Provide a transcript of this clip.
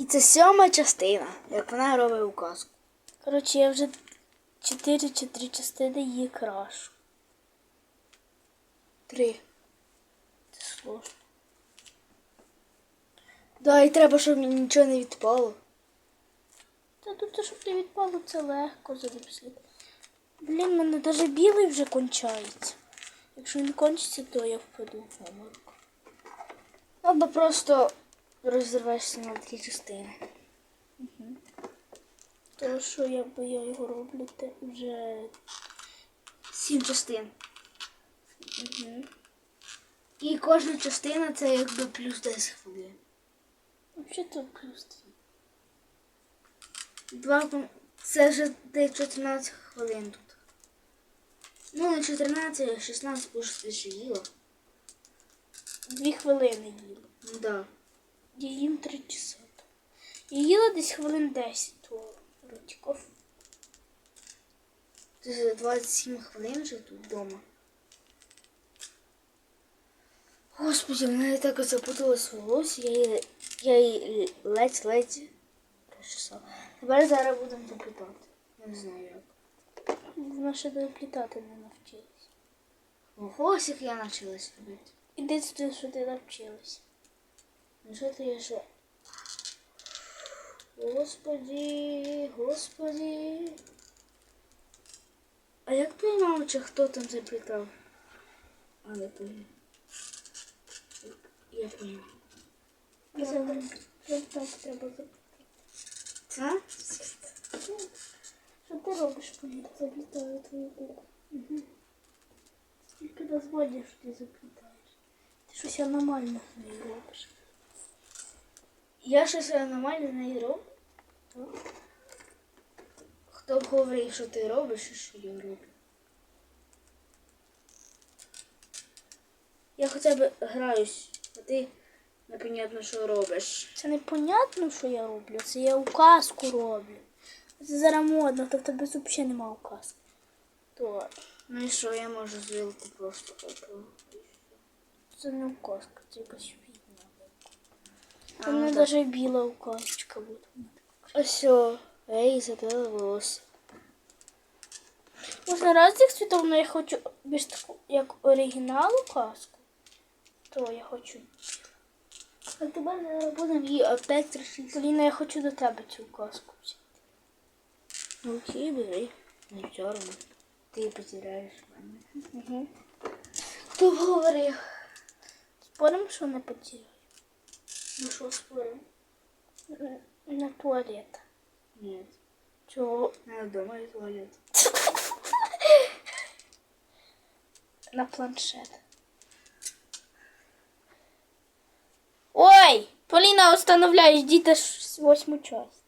І це сьома частина, як вона робить указку. Коротше, я вже 4 чи 3 частини її крашу. Три. Це сложно. Да, і треба, щоб мені нічого не відпало. Та тут, щоб не відпало, це легко заліпслі. Блін, мене навіть білий вже кончається. Якщо він кончиться, то я впаду в обморок. Або просто розірвешся на дві частини. То що якби я його роблю, те вже. Сім частин. Угу. І кожна частина це якби плюс 10 хвилин. Взагалі то плюс дві. Два це вже десь 14 хвилин тут. Ну, не 14, а 16, бо ж ти ще їла. Дві хвилини їла. Ну да. Я їм три часа. Я їла десь хвилин 10 то ротиков. Ти за 27 хвилин вже тут вдома. Господи, в мене так запуталось волосся, я її, я її ледь-ледь розчесала. Тепер зараз будемо заплітати. Не знаю як. Вона ще доплітати не навчилась. Ось як я навчилась робити. Іди сюди, що ти навчилась. Ну що ти я ще? Господи, господи. А як поймав, чи хто там заплітав? А не поймав. Я поймав. Як так треба запитати. Це? Що ти робиш, коли я заплітаю твою руку? Угу. Скільки дозволів, що ти заплітаєш? Ти щось аномально з нею робиш. Я щось аномальне не роблю. Хто б говорив, що ти робиш і що я роблю? Я хоча б граюсь, а ти непонятно, що робиш. Це непонятно, що я роблю. Це я указку роблю. Це зараз модно, то в тебе взагалі немає указки. То Ну і що, я можу звілку просто це не указка, це якась фігня. А, Там навіть біла указочка буде. Ось, о, ей, задала волосся. Можна різних цвітів, але я хочу більш таку, як оригінал указку. То я хочу. А тебе зараз будемо її опять трішити. Поліна, я хочу до тебе цю указку взяти. Ну, окей, бери. Не все равно. Ти потеряєш мене. Угу. Хто говорив? Споримо, що не потеряю. Ну що спорим? Н- На туалет. Ні. Чого? Надо дома і туалет. На планшет. Ой! Поліна, остановляй, ждіть аж восьму часть.